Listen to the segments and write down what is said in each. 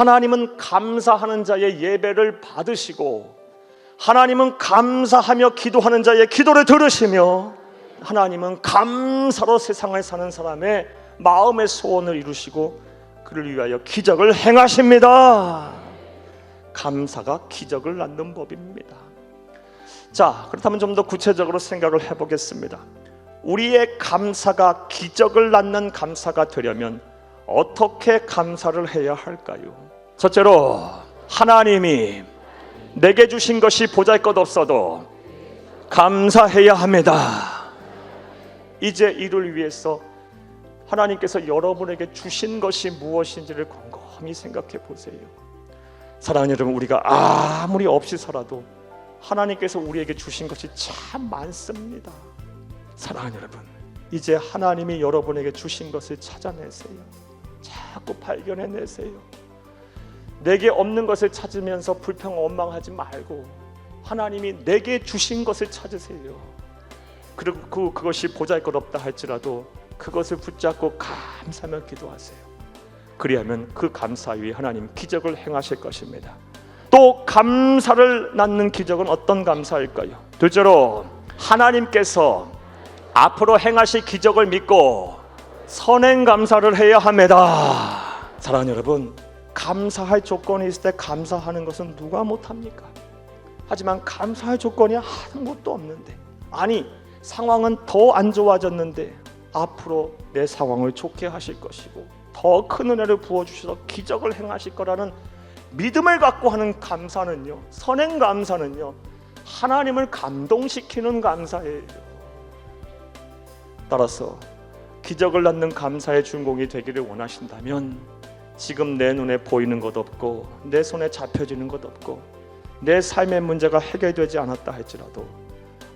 하나님은 감사하는 자의 예배를 받으시고 하나님은 감사하며 기도하는 자의 기도를 들으시며 하나님은 감사로 세상을 사는 사람의 마음의 소원을 이루시고 그를 위하여 기적을 행하십니다. 감사가 기적을 낳는 법입니다. 자, 그렇다면 좀 더 구체적으로 생각을 해보겠습니다. 우리의 감사가 기적을 낳는 감사가 되려면 어떻게 감사를 해야 할까요? 첫째로 하나님이 내게 주신 것이 보잘것 없어도 감사해야 합니다. 이제 이를 위해서 하나님께서 여러분에게 주신 것이 무엇인지를 곰곰이 생각해 보세요. 사랑하는 여러분, 우리가 아무리 없이 살아도 하나님께서 우리에게 주신 것이 참 많습니다. 사랑하는 여러분, 이제 하나님이 여러분에게 주신 것을 찾아내세요. 자꾸 발견해내세요. 내게 없는 것을 찾으면서 불평 원망하지 말고 하나님이 내게 주신 것을 찾으세요. 그리고 그, 그것이 보잘것없다 할지라도 그것을 붙잡고 감사하며 기도하세요. 그리하면 그 감사 위에 하나님 기적을 행하실 것입니다. 또 감사를 낳는 기적은 어떤 감사일까요? 둘째로 하나님께서 앞으로 행하실 기적을 믿고 선행 감사를 해야 합니다. 사랑하는 여러분, 감사할 조건이 있을 때 감사하는 것은 누가 못합니까? 하지만 감사할 조건이 아무것도 없는데 아니 상황은 더 안 좋아졌는데 앞으로 내 상황을 좋게 하실 것이고 더 큰 은혜를 부어 주셔서 기적을 행하실 거라는 믿음을 갖고 하는 감사는요 선행 감사는요 하나님을 감동시키는 감사예요. 따라서 기적을 낳는 감사의 준공이 되기를 원하신다면 지금 내 눈에 보이는 것 없고 내 손에 잡혀지는 것 없고 내 삶의 문제가 해결되지 않았다 할지라도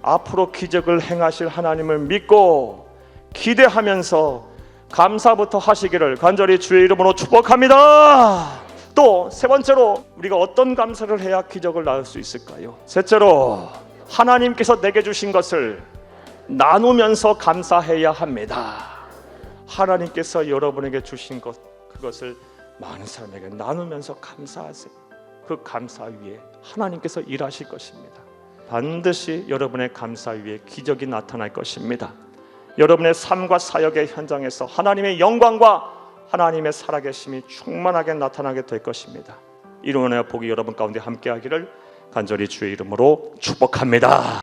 앞으로 기적을 행하실 하나님을 믿고 기대하면서 감사부터 하시기를 간절히 주의 이름으로 축복합니다. 또 세 번째로 우리가 어떤 감사를 해야 기적을 낳을 수 있을까요? 셋째로 하나님께서 내게 주신 것을 나누면서 감사해야 합니다. 하나님께서 여러분에게 주신 것 그것을 많은 사람에게 나누면서 감사하세요. 그 감사 위에 하나님께서 일하실 것입니다. 반드시 여러분의 감사 위에 기적이 나타날 것입니다. 여러분의 삶과 사역의 현장에서 하나님의 영광과 하나님의 살아계심이 충만하게 나타나게 될 것입니다. 은혜와 복이 여러분 가운데 함께하기를 간절히 주의 이름으로 축복합니다.